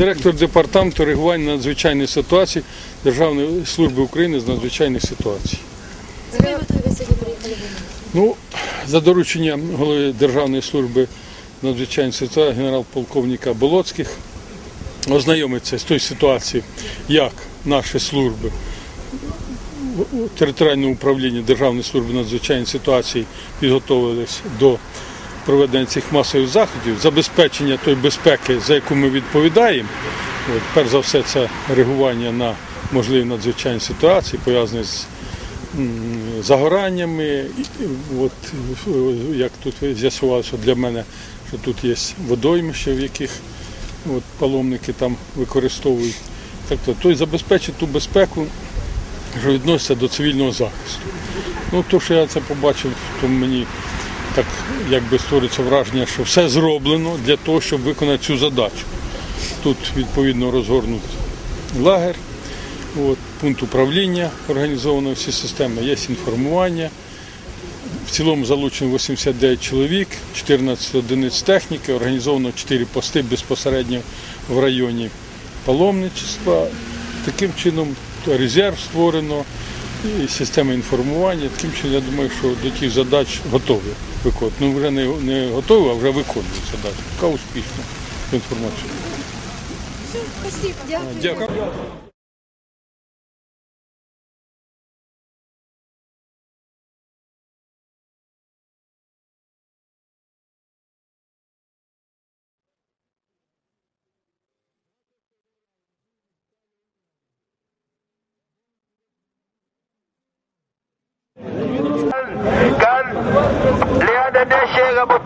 Директор департаменту реагування на надзвичайні ситуації Державної служби України з надзвичайних ситуацій. З якою метою ви сьогодні приїхали? Ну, за дорученням голови Державної служби надзвичайних ситуацій генерал-полковника Болоцьких ознайомитися з тою ситуацією, як наші служби територіального управління Державної служби надзвичайних ситуацій підготовились до проведення цих масових заходів, забезпечення тої безпеки, за яку ми відповідаємо. От, перш за все, це реагування на можливі надзвичайні ситуації, пов'язані з загораннями. От, як тут що для мене що тут є водоймища, в яких от, паломники там використовують. Тобто забезпечити ту безпеку, що відноситься до цивільного захисту. Ну, то, що я це побачив, то мені так якби створюється враження, що все зроблено для того, щоб виконати цю задачу. Тут відповідно розгорнут лагер, от, пункт управління організовано всі системи, є інформування. В цілому залучено 89 чоловік, 14 одиниць техніки, організовано 4 пости безпосередньо в районі паломничества. Таким чином резерв створено і система інформування. Таким чином, я думаю, що до тих задач готові виконувати. Ну вже не, не готові, а вже виконують задачі. Така успішна інформація. Дякую. Tanzania Sheikh Abu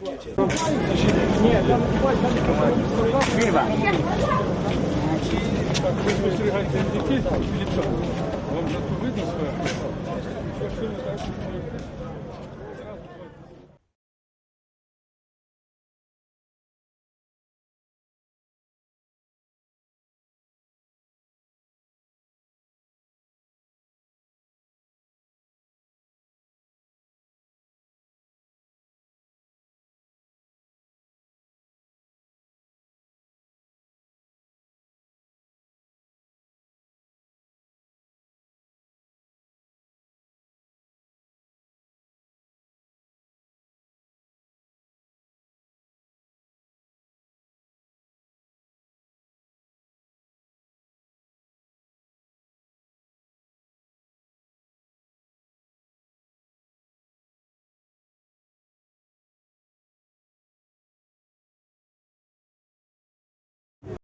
Ви спостерігаєте не тільки лицо. Вам то видно зверху.